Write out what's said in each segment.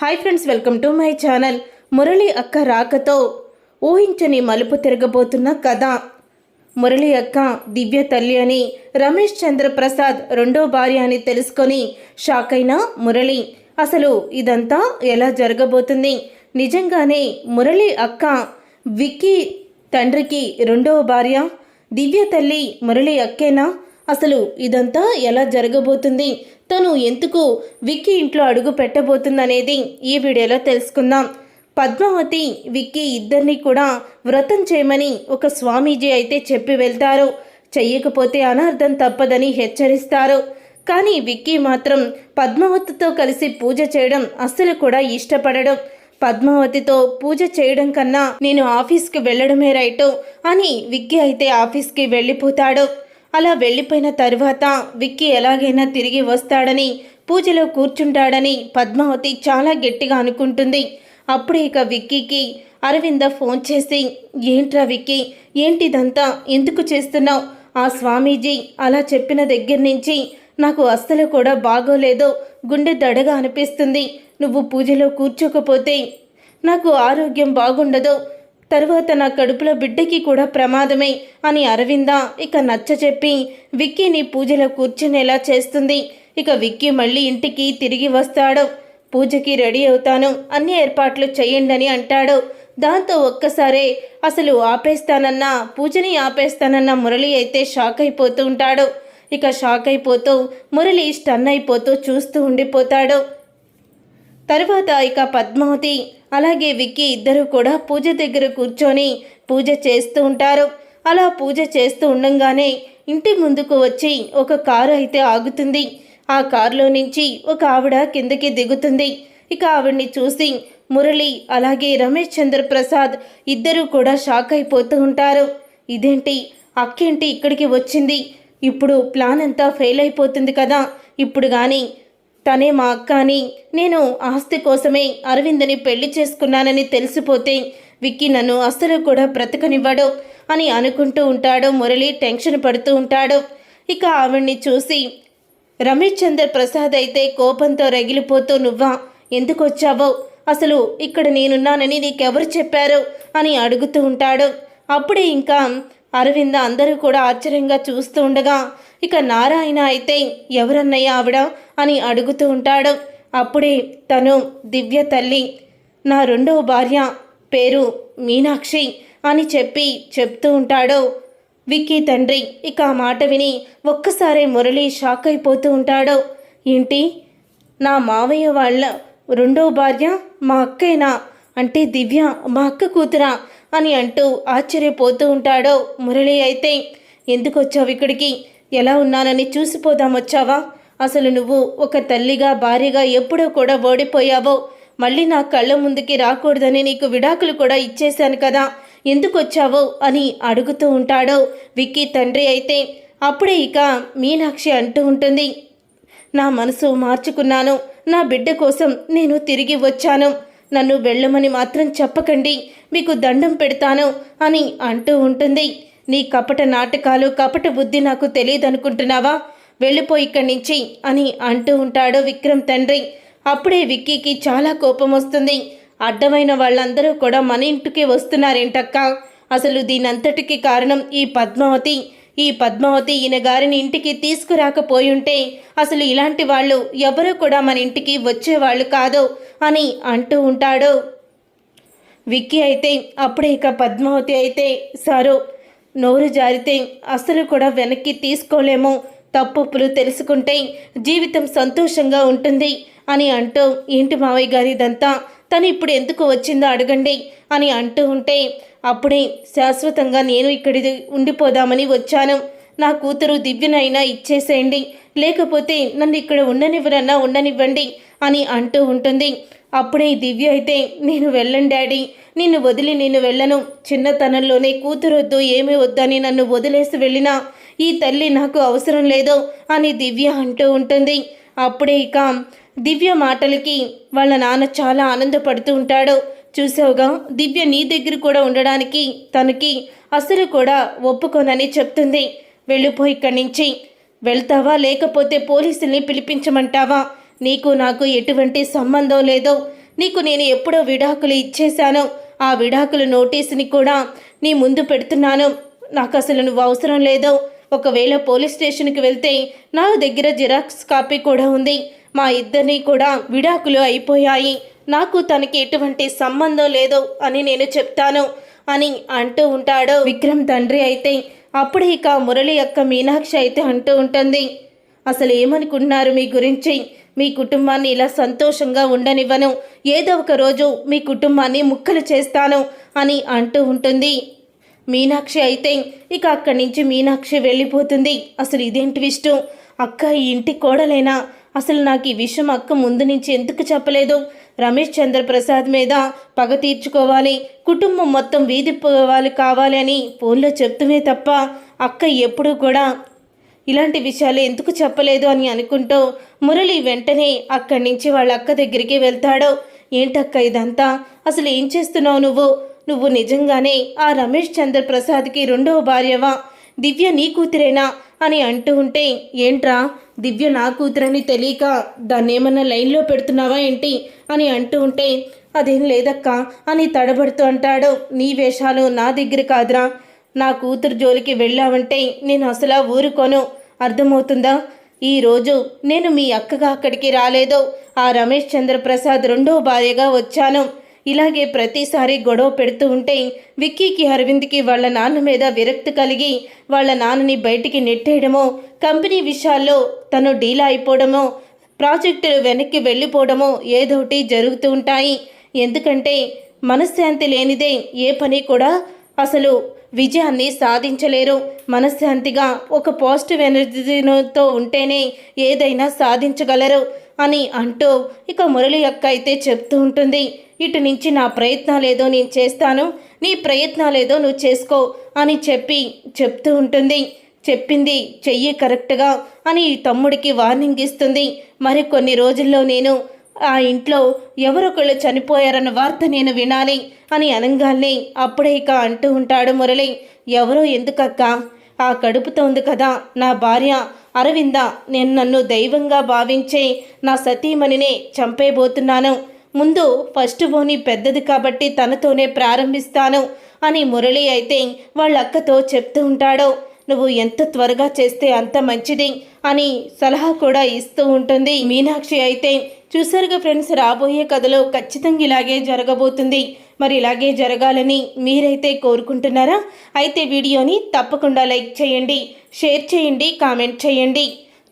Hi friends welcome to my channel. Murali అక్క రాకతో ఊహించని మలుపు తిరగబోతున్న కథ. మురళి అక్క దివ్య తల్లి అని రమేష్ చంద్రప్రసాద్ రెండో భార్య అని తెలుసుకొని షాక్ అయిన మురళి అసలు ఇదంతా ఎలా జరగబోతుంది? నిజంగానే మురళి అక్క విక్కీ తండ్రికి రెండవ భార్య దివ్య తల్లి మురళి అక్కేనా? అసలు ఇదంతా ఎలా జరగబోతుంది? తను ఎందుకు విక్కీ ఇంట్లో అడుగు పెట్టబోతుందనేది ఈ వీడియోలో తెలుసుకుందాం. పద్మావతి విక్కీ ఇద్దరిని కూడా వ్రతం చేయమని ఒక స్వామీజీ అయితే చెప్పి వెళ్తారు. చెయ్యకపోతే అనర్థం తప్పదని హెచ్చరిస్తారు. కానీ విక్కీ మాత్రం పద్మావతితో కలిసి పూజ చేయడం అస్సలు కూడా ఇష్టపడడం. పద్మావతితో పూజ చేయడం కన్నా నేను ఆఫీస్కి వెళ్ళడమే రైటు అని విక్కీ అయితే ఆఫీస్కి వెళ్ళిపోతాడు. అలా వెళ్ళిపోయిన తరువాత విక్కీ ఎలాగైనా తిరిగి వస్తాడని పూజలో కూర్చుంటాడని పద్మావతి చాలా గట్టిగా అనుకుంటుంది. అప్పుడే ఇక విక్కీకి అరవింద ఫోన్ చేసి ఏంట్రా విక్కీ ఏంటిదంతా ఎందుకు చేస్తున్నావు? ఆ స్వామీజీ అలా చెప్పిన దగ్గర నుంచి నాకు అస్సలు కూడా బాగోలేదు గుండె దడగా అనిపిస్తుంది. నువ్వు పూజలో కూర్చోకపోతే నాకు ఆరోగ్యం బాగుండదు తరువాత నా కడుపులో బిడ్డకి కూడా ప్రమాదమే అని అరవింద ఇక నచ్చ చెప్పి విక్కీని పూజలో కూర్చునేలా చేస్తుంది. ఇక విక్కీ మళ్ళీ ఇంటికి తిరిగి వస్తాడు. పూజకి రెడీ అవుతాను. అన్ని ఏర్పాట్లు చేయండి అని అంటాడు. దాంతో ఒక్కసారే అసలు ఆపేస్తానన్న పూజని ఆపేస్తానన్న మురళి అయితే షాక్ అయిపోతూ ఉంటాడు. ఇక షాక్ అయిపోతూ మురళి స్టన్ అయిపోతూ చూస్తూ ఉండిపోతాడు. తరువాత ఇక పద్మావతి అలాగే విక్కీ ఇద్దరూ కూడా పూజ దగ్గర కూర్చొని పూజ చేస్తూ ఉంటారు. అలా పూజ చేస్తూ ఉండంగానే ఇంటి ముందుకు వచ్చి ఒక కారు అయితే ఆగుతుంది. ఆ కారులో నుంచి ఒక ఆవిడ కిందకి దిగుతుంది. ఇక ఆవిడ్ని చూసి మురళి అలాగే రమేష్ చంద్ర ప్రసాద్ ఇద్దరూ కూడా షాక్ అయిపోతూ ఉంటారు. ఇదేంటి? అక్కేంటి ఇక్కడికి వచ్చింది? ఇప్పుడు ప్లాన్ అంతా ఫెయిల్ అయిపోతుంది కదా. ఇప్పుడు కానీ తనే మా అక్క అని నేను ఆస్తి కోసమే అరవింద్ని పెళ్ళి చేసుకున్నానని తెలిసిపోతే విక్కీ నన్ను అస్సలు కూడా బ్రతకనివ్వడు అని అనుకుంటూ ఉంటాడు మురళి టెన్షన్ పడుతూ ఉంటాడు. ఇక ఆవిడ్ని చూసి రమేష్ చంద్ర ప్రసాద్ అయితే కోపంతో రగిలిపోతూ నువ్వా? ఎందుకు వచ్చావో? అసలు ఇక్కడ నేనున్నానని నీకెవరు చెప్పారు? అని అడుగుతూ ఉంటాడు. అప్పుడే ఇంకా అరవింద అందరూ కూడా ఆశ్చర్యంగా చూస్తూ ఉండగా ఇక నారాయణ అయితే ఎవరన్నయ్య ఆవిడ? అని అడుగుతూ ఉంటాడు. అప్పుడే తను దివ్య తల్లి నా రెండవ భార్య పేరు మీనాక్షి అని చెప్పి చెప్తూ ఉంటాడు. విక్కీ తండ్రి ఇక ఆ మాట విని ఒక్కసారి మురళి షాక్ అయిపోతూ ఉంటాడు. ఏంటి? నా మావయ్య వాళ్ళ రెండో భార్య మా అక్కైనా? అంటే దివ్య మా అక్క కూతురా అని అంటూ ఆశ్చర్యపోతూ ఉంటాడో మురళి అయితే. ఎందుకు వచ్చావు ఇక్కడికి? ఎలా ఉన్నానని చూసిపోదాం వచ్చావా? అసలు నువ్వు ఒక తల్లిగా భార్యగా ఎప్పుడో కూడా ఓడిపోయావో. మళ్ళీ నా కళ్ళ ముందుకి రాకూడదని నీకు విడాకులు కూడా ఇచ్చేశాను కదా. ఎందుకు వచ్చావో అని అడుగుతూ ఉంటాడో విక్కీ తండ్రి అయితే. అప్పుడే ఇక మీనాక్షి అంటూ ఉంటుంది నా మనసు మార్చుకున్నాను. నా బిడ్డ కోసం నేను తిరిగి వచ్చాను. నన్ను వెళ్ళమని మాత్రం చెప్పకండి. మీకు దండం పెడతాను అని అంటూ ఉంటుంది. నీ కపట నాటకాలు కపట బుద్ధి నాకు తెలియదనుకుంటున్నావా? వెళ్ళిపోయి ఇక్కడి నుంచి అని అంటూ ఉంటాడు విక్రమ్ తండ్రి. అప్పుడే విక్కీకి చాలా కోపం వస్తుంది. అడ్డమైన వాళ్ళందరూ కూడా మన ఇంటికి వస్తున్నారేంటక్క? అసలు దీనంతటికి కారణం ఈ పద్మావతి. ఈ పద్మావతి ఈయన గారిని ఇంటికి తీసుకురాకపోయుంటే అసలు ఇలాంటి వాళ్ళు ఎవరూ కూడా మన ఇంటికి వచ్చేవాళ్ళు కాదు అని అంటూ ఉంటాడు. విక్కీ అయితే అప్పుడే ఇక పద్మావతి అయితే సారు నోరు జారితే అసలు కూడా వెనక్కి తీసుకోలేము. తప్పులు తెలుసుకుంటే జీవితం సంతోషంగా ఉంటుంది అని అంటూ ఏంటి మావయ్య గారి ఇదంతా తను ఇప్పుడు ఎందుకు వచ్చిందో అడగండి అని అంటూ ఉంటే అప్పుడే శాశ్వతంగా నేను ఇక్కడి ఉండిపోదామని వచ్చాను. నా కూతురు దివ్యనైనా ఇచ్చేసేయండి. లేకపోతే నన్ను ఇక్కడ ఉండనివ్వరన్నా ఉండనివ్వండి అని అంటూ ఉంటుంది. అప్పుడే దివ్య అయితే నేను వెళ్ళను డాడీ. నిన్ను వదిలి నేను వెళ్ళను. చిన్నతనంలోనే కూతురొద్దు ఏమీ వద్దని నన్ను వదిలేసి వెళ్ళినా ఈ తల్లి నాకు అవసరం లేదు అని దివ్య అంటూ ఉంటుంది. అప్పుడే ఇక దివ్య మాటలకి వాళ్ళ నాన్న చాలా ఆనందపడుతూ ఉంటాడు. చూసావుగా దివ్య నీ దగ్గర కూడా ఉండడానికి తనకి అసలు కూడా ఒప్పుకోనని చెప్తుంది. వెళ్ళిపోయి ఇక్కడి నుంచి. వెళ్తావా? లేకపోతే పోలీసుల్ని పిలిపించమంటావా? నీకు నాకు ఎటువంటి సంబంధం లేదో నీకు నేను ఎప్పుడో విడాకులు ఇచ్చేశాను. ఆ విడాకుల నోటీసుని కూడా నీ ముందు పెడుతున్నాను. నాకు అసలు నువ్వు అవసరం లేదు. ఒకవేళ పోలీస్ స్టేషన్కి వెళ్తే నా దగ్గర జిరాక్స్ కాపీ కూడా ఉంది. మా ఇద్దరిని కూడా విడాకులు అయిపోయాయి. నాకు తనకి ఎటువంటి సంబంధం లేదు అని నేను చెప్తాను అని అంటూ ఉంటాడు. విక్రమ్ తండ్రి అయితే అప్పుడు ఇక మురళి యొక్క మీనాక్షి అయితే అంటూ ఉంటుంది. అసలు ఏమనుకున్నారు మీ గురించి? మీ కుటుంబాన్ని ఇలా సంతోషంగా ఉండనివ్వను. ఏదో ఒక రోజు మీ కుటుంబాన్ని ముక్కలు చేస్తాను అని అంటూ ఉంటుంది. మీనాక్షి అయితే ఇక అక్కడి నుంచి మీనాక్షి వెళ్ళిపోతుంది. అసలు ఇదేంటి విష్ణు అక్క ఈ ఇంటి కోడలేనా? అసలు నాకు ఈ విషయం అక్క ముందు నుంచి ఎందుకు చెప్పలేదు? రమేష్ చంద్రప్రసాద్ మీద పగ తీర్చుకోవాలి. కుటుంబం మొత్తం వీధి పోవాలి కావాలి అని ఫోన్లో చెప్తుమే తప్ప అక్క ఎప్పుడూ కూడా ఇలాంటి విషయాలు ఎందుకు చెప్పలేదు అని అనుకుంటూ మురళి వెంటనే అక్కడి నుంచి వాళ్ళ అక్క దగ్గరికి వెళ్తాడు. ఏంటక్క ఇదంతా? అసలు ఏం చేస్తున్నావు నువ్వు? నువ్వు నిజంగానే ఆ రమేష్ చంద్ర ప్రసాద్కి రెండవ భార్యవా? దివ్య నీ కూతురేనా? అని అంటూ ఉంటే ఏంట్రా? దివ్య నా కూతురని తెలియక దాన్ని ఏమన్నా లైన్లో పెడుతున్నావా ఏంటి? అని అంటూ ఉంటే అదేం లేదక్క అని తడబడుతూ అంటాడు. నీ వేషాలు నా దగ్గర కాదురా. నా కూతురు జోలికి వెళ్ళావంటే నేను అసలు ఊరుకోను. అర్థమవుతుందా? ఈరోజు నేను మీ అక్కగా అక్కడికి రాలేదో ఆ రమేష్ చంద్రప్రసాద్ రెండో భార్యగా వచ్చాను. ఇలాగే ప్రతిసారి గొడవ పెడుతూ ఉంటే విక్కీకి అరవింద్కి వాళ్ళ నాన్న మీద విరక్తి కలిగి వాళ్ళ నాన్నని బయటికి నెట్టేయడమో కంపెనీ విషయాల్లో తను డీలా అయిపోవడమో ప్రాజెక్టులు వెనక్కి వెళ్ళిపోవడమో ఏదోటి జరుగుతూ ఉంటాయి. ఎందుకంటే మనశ్శాంతి లేనిదే ఏ పని కూడా అసలు విజయాన్ని సాధించలేరు. మనశ్శాంతిగా ఒక పాజిటివ్ ఎనర్జీతో ఉంటేనే ఏదైనా సాధించగలరు అని అంటూ ఇక మురళి అక్క అయితే చెప్తూ ఉంటుంది. ఇటు నుంచి నా ప్రయత్నాలేదో నేను చేస్తాను. నీ ప్రయత్నాలేదో నువ్వు చేసుకో అని చెప్పి చెప్తూ ఉంటుంది. చెప్పింది చెయ్యి కరెక్ట్గా అని తమ్ముడికి వార్నింగ్ ఇస్తుంది. మరి కొన్ని రోజుల్లో నేను ఆ ఇంట్లో ఎవరొకళ్ళు చనిపోయారన్న వార్త నేను వినాలి అని అనగానే అప్పుడే ఇక అంటూ ఉంటాడు మురళి. ఎవరో ఎందుకక్క? ఆ కడుపుతో ఉంది కదా నా భార్య. అరవింద నేను నన్ను దైవంగా భావించే నా సతీమణినే చంపేబోతున్నాను ముందు ఫస్ట్ బోని పెద్దది కాబట్టి తనతోనే ప్రారంభిస్తాను అని మురళి అయితే వాళ్ళ అక్కతో చెప్తూ ఉంటాడు. నువ్వు ఎంత త్వరగా చేస్తే అంత మంచిది అని సలహా కూడా ఇస్తూ ఉంటుంది. మీనాక్షి అయితే చూసారుగా ఫ్రెండ్స్ రాబోయే కథలో ఖచ్చితంగా ఇలాగే జరగబోతుంది. మరి ఇలాగే జరగాలని మీరైతే కోరుకుంటున్నారా? అయితే వీడియోని తప్పకుండా లైక్ చేయండి షేర్ చేయండి కామెంట్ చేయండి.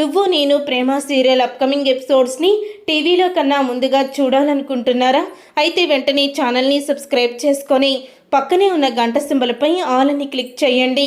నువ్వు నేను ప్రేమ సీరియల్ అప్కమింగ్ ఎపిసోడ్స్ని టీవీలో కన్నా ముందుగా చూడాలనుకుంటున్నారా? అయితే వెంటనే ఛానల్ని సబ్స్క్రైబ్ చేసుకొని పక్కనే ఉన్న గంట సింబలపై ఆల్ అని క్లిక్ చేయండి.